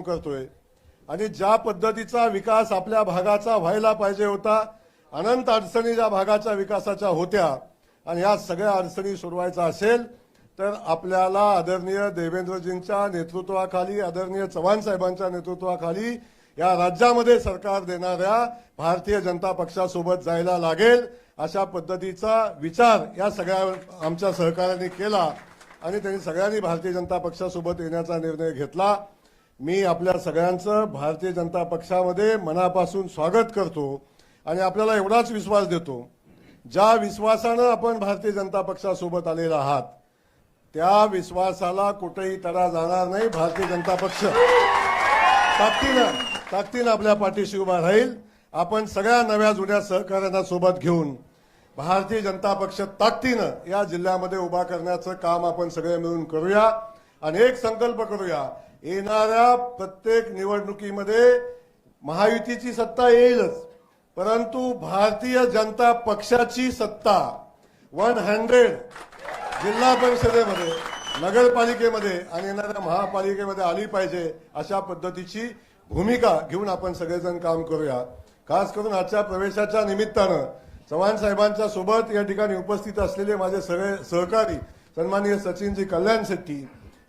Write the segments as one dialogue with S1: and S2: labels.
S1: काम करतोय. आणि ज्या पद्धतीचा विकास आपल्या भागाचा व्हायला पाहिजे होता अनंत अडचणी ज्या भागाच्या विकासाच्या होत्या आणि ह्या सगळ्या अडचणी सोडवायचा असेल तर आपल्याला आदरणीय देवेंद्रजींच्या नेतृत्वाखाली आदरणीय चव्हाण साहेबांच्या नेतृत्वाखाली या राज्यामध्ये सरकार देणाऱ्या भारतीय जनता पक्षासोबत जायला लागेल अशा पद्धतीचा विचार या सगळ्या आमच्या सहकार्याने केला आणि त्यांनी सगळ्यांनी भारतीय जनता पक्षासोबत येण्याचा निर्णय घेतला. मी आपल्या सगळ्यांचं भारतीय जनता पक्षामध्ये मनापासून स्वागत करतो आणि आपल्याला एवढाच विश्वास देतो. ज्या विश्वासानं आपण भारतीय जनता पक्षासोबत आलेला आहात त्या विश्वासाला कुठेही तडा जाणार नाही भारतीय जनता पक्ष. ताकदीनं ताकदीनं आपल्या पाठीशी उभा राहील. आपण सगळ्या नव्या जुन्या सहकार्यांना सोबत घेऊन भारतीय जनता पक्ष ताकदीनं या जिल्ह्यामध्ये उभा करण्याचं काम आपण सगळे मिळून करूया. आणि एक संकल्प करूया. येणाऱ्या प्रत्येक निवडणुकीमध्ये महायुतीची सत्ता येईलच. परंतु भारतीय जनता पक्षाची सत्ता वन हंड्रेड जिल्हा परिषदेमध्ये नगरपालिकेमध्ये आणि येणाऱ्या महापालिकेमध्ये आली पाहिजे अशा पद्धतीची भूमिका घेऊन आपण सगळेजण काम करूया. खास करून आजच्या प्रवेशाच्या निमित्तानं चव्हाण साहेबांच्या सोबत या ठिकाणी उपस्थित असलेले माझे सगळे सहकारी सन्माननीय सचिनजी कल्याण शेट्टी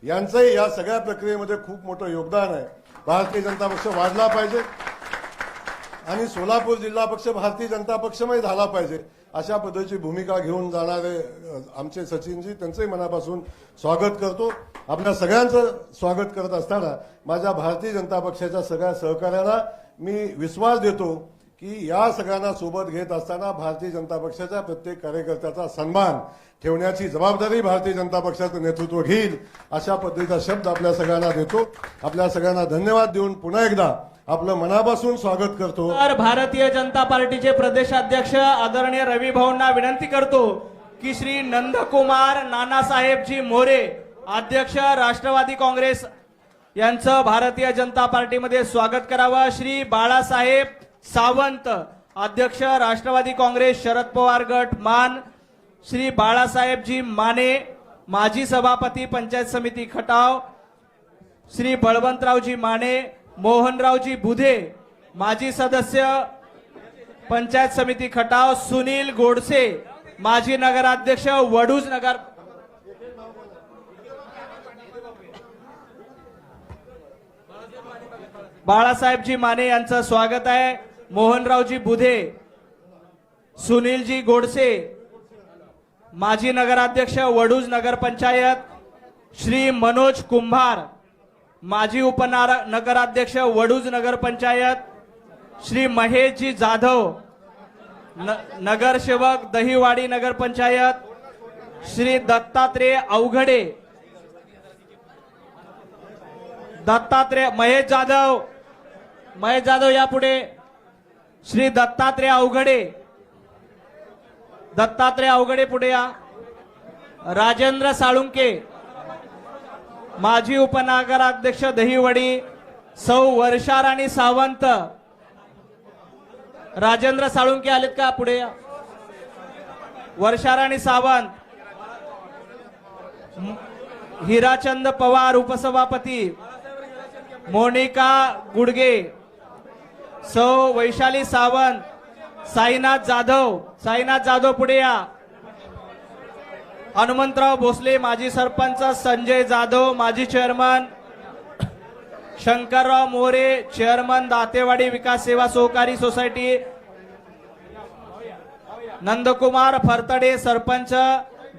S1: यांचंही या सगळ्या प्रक्रियेमध्ये खूप मोठं योगदान आहे. भारतीय जनता पक्ष वाढला पाहिजे आणि सोलापूर जिल्हा पक्ष भारतीय जनता पक्षमय झाला पाहिजे. अशा पद्धतीची भूमिका घेऊन जाणारे आमचे सचिनजी त्यांचंही मनापासून स्वागत करतो. आपल्या सगळ्यांचं स्वागत करत असताना माझ्या भारतीय जनता पक्षाच्या सगळ्या सहकार्याला मी विश्वास देतो की या सगळ्यांना सोबत घेत असताना भारतीय जनता पक्षाच्या प्रत्येक कार्यकर्त्याचा सन्मान ठेवण्याची जबाबदारी भारतीय जनता पक्षाचं नेतृत्व घेईल अशा पद्धतीचा शब्द आपल्या सगळ्यांना देतो. आपल्या सगळ्यांना धन्यवाद देऊन पुन्हा एकदा आपलं मनापासून स्वागत करतो.
S2: तर भारतीय जनता पार्टीचे प्रदेशाध्यक्ष आदरणीय रवी भाऊंना विनंती करतो की श्री नंदकुमार नानासाहेबजी मोरे अध्यक्ष राष्ट्रवादी काँग्रेस यांचं भारतीय जनता पार्टीमध्ये स्वागत करावं. श्री बाळासाहेब सावंत अध्यक्ष राष्ट्रवादी काँग्रेस शरद पवार गट मान श्री बाळासाहेबजी माने माजी सभापती पंचायत समिती खटाव श्री बळवंतरावजी माने मोहनरावजी बुधे माजी सदस्य पंचायत समिती खटाव सुनील गोडसे माजी नगराध्यक्ष वडूज नगर बाळासाहेबजी माने यांचं स्वागत आहे. मोहनरावजी बुधे सुनीलजी गोडसे माजी नगराध्यक्ष वडूज नगरपंचायत श्री मनोज कुंभार माजी उपनार नगराध्यक्ष वडूज नगरपंचायत श्री महेशजी जाधव न, नगरसेवक दहिवाडी नगरपंचायत श्री दत्तात्रेय अवघडे दत्तात्रेय महेश जाधव महेश जाधव यापुढे श्री दत्तात्रेय अवघडे. दत्तात्रेय अवघडे पुढे या. राजेंद्र साळुंके. माजी उपनगराध्यक्ष दहिवडी सौ वर्षाराणी सावंत. राजेंद्र साळुंके आलेत का पुढे या? वर्षा सावंत. हिराचंद पवार उपसभापती. मोनिका गुडगे. सौ वैशाली सावंत साईनाथ जाधव साईनाथ जाधव पुढे या. हनुमंतराव भोसले माजी सरपंच संजय जाधव माजी chairman Shankarrao More chairman Datewadi Vikas Seva Sahakari society. Nandkumar Phartade sarpanch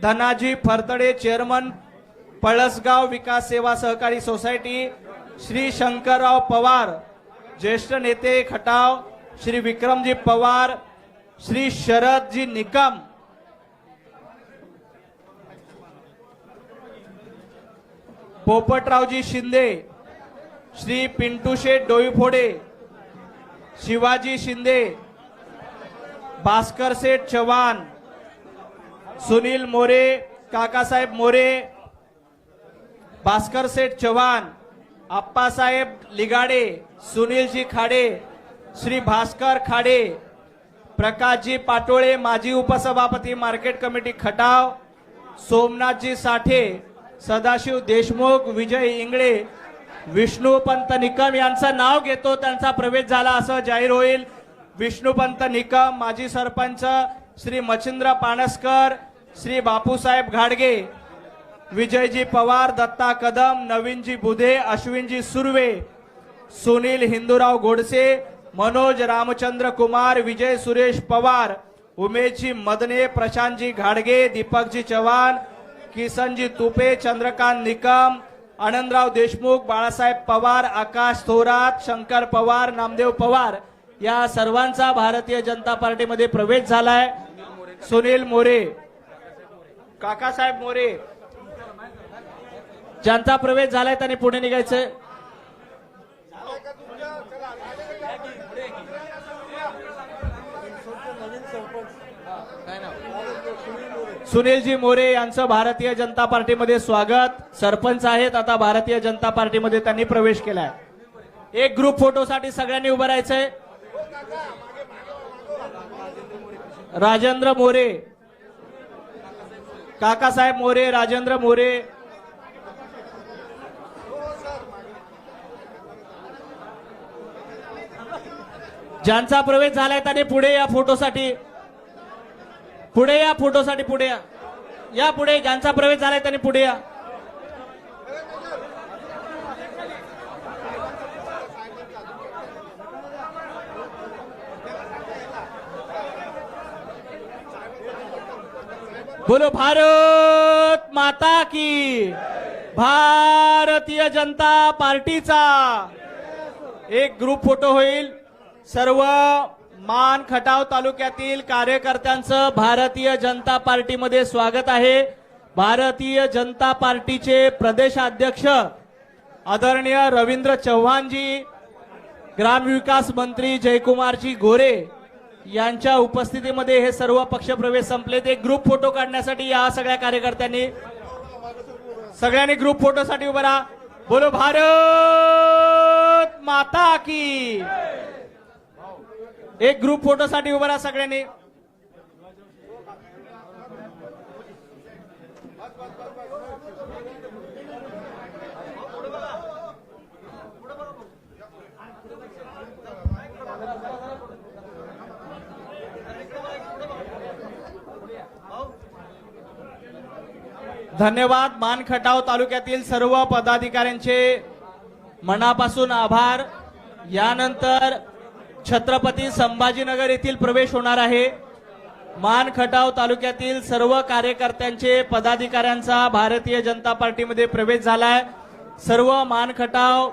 S2: Dhanaji Phartade chairman Palasgaon Vikas Seva Sahakari society. Shri Shankarrao Pawar ज्येष्ठ नेते खटाव श्री विक्रमजी पवार श्री शरदजी निकम. पोपटरावजी शिंदे श्री पिंटू शेठ डोईफोडे शिवाजी शिंदे भास्कर सेठ चव्हाण सुनील मोरे काकासाहेब मोरे भास्कर सेठ चव्हाण आप्पासाहेब लिगाडे सुनीलजी खाडे श्री भास्कर खाडे प्रकाशजी पाटोळे माजी उपसभापती मार्केट कमिटी खटाव सोमनाथजी साठे सदाशिव देशमुख विजय इंगळे विष्णुपंत निकम यांचं नाव घेतो त्यांचा प्रवेश झाला असं जाहीर होईल. विष्णुपंत निकम माजी सरपंच श्री मच्छिंद्र पाणसकर श्री बापूसाहेब घाडगे विजयजी पवार दत्ता कदम नवीनजी बुधे अश्विनजी सुर्वे सुनील हिंदूराव गोडसे मनोज रामचंद्र कुमार विजय सुरेश पवार उमेशजी मदने प्रशांतजी घाडगे दीपकजी चव्हाण किसनजी तुपे चंद्रकांत निकम आनंदराव देशमुख बाळासाहेब पवार आकाश थोरात शंकर पवार नामदेव पवार या सर्वांचा भारतीय जनता पार्टीमध्ये प्रवेश झालाय. सुनील मोरे. काकासाहेब मोरे. ज्यांचा प्रवेश झालाय त्यांनी पुढे निघायचंय सुनीलजी मोरे यांचं भारतीय जनता पार्टीमध्ये स्वागत. सरपंच आहेत आता भारतीय जनता पार्टीमध्ये त्यांनी प्रवेश केलाय. एक ग्रुप फोटोसाठी सगळ्यांनी उभं राहायचंय. राजेंद्र मोरे. काकासाहेब मोरे राजेंद्र मोरे. ज्यांचा प्रवेश झालाय त्याने पुढे या फोटोसाठी. पुढे या फोटोसाठी पुढे या. या पुढे ज्यांचा प्रवेश झालाय त्यांनी पुढे या. बोलो भारत माता की. भारतीय जनता पार्टीचा एक ग्रुप फोटो होईल. सर्व मान खटाव तालुक्यातील कार्यकर्त्यांचं भारतीय जनता पार्टीमध्ये स्वागत आहे. भारतीय जनता पार्टीचे प्रदेशाध्यक्ष आदरणीय रवींद्र चव्हाणजी ग्रामविकास मंत्री जयकुमारजी गोरे यांच्या उपस्थितीमध्ये हे सर्व पक्षप्रवेश संपले ते ग्रुप फोटो काढण्यासाठी या सगळ्या कार्यकर्त्यांनी. सगळ्यांनी ग्रुप फोटोसाठी उभा राहा. बोलो भारत माता की एक ग्रुप फोटोसाठी उभं राहा सगळ्यांनी. धन्यवाद. मानखटाव तालुक्यातील सर्व पदाधिकाऱ्यांचे मनापासून आभार. यानंतर छत्रपती संभाजीनगर येथील प्रवेश होणार आहे. मानखटाव तालुक्यातील सर्व कार्यकर्त्यांचे पदाधिकाऱ्यांचा भारतीय जनता पार्टीमध्ये प्रवेश झालाय. सर्व मानखटाव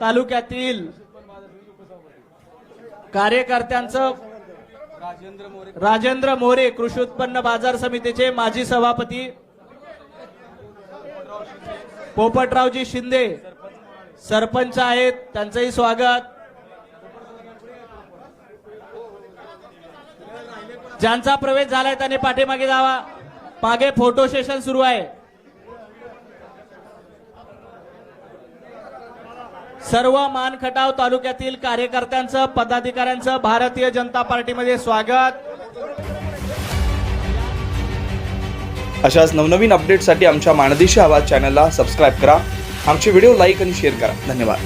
S2: तालुक्यातील कार्यकर्त्यांचं राजेंद्र मोरे कृषी उत्पन्न बाजार समितीचे माजी सभापती पोपटरावजी शिंदे सरपंच आहेत त्यांचंही स्वागत. ज्यांचा प्रवेश झालाय त्यांनी पाठीमागे जावा. मागे फोटो सेशन सुरू आहे. सर्व मानखटाव तालुक्यातील कार्यकर्त्यांचं पदाधिकाऱ्यांचं भारतीय जनता पार्टीमध्ये स्वागत.
S3: अशाच नवनवीन अपडेटसाठी आमच्या माणदेशी आवाज चॅनलला सबस्क्राईब करा. आमचे व्हिडिओ लाईक आणि शेअर करा. धन्यवाद.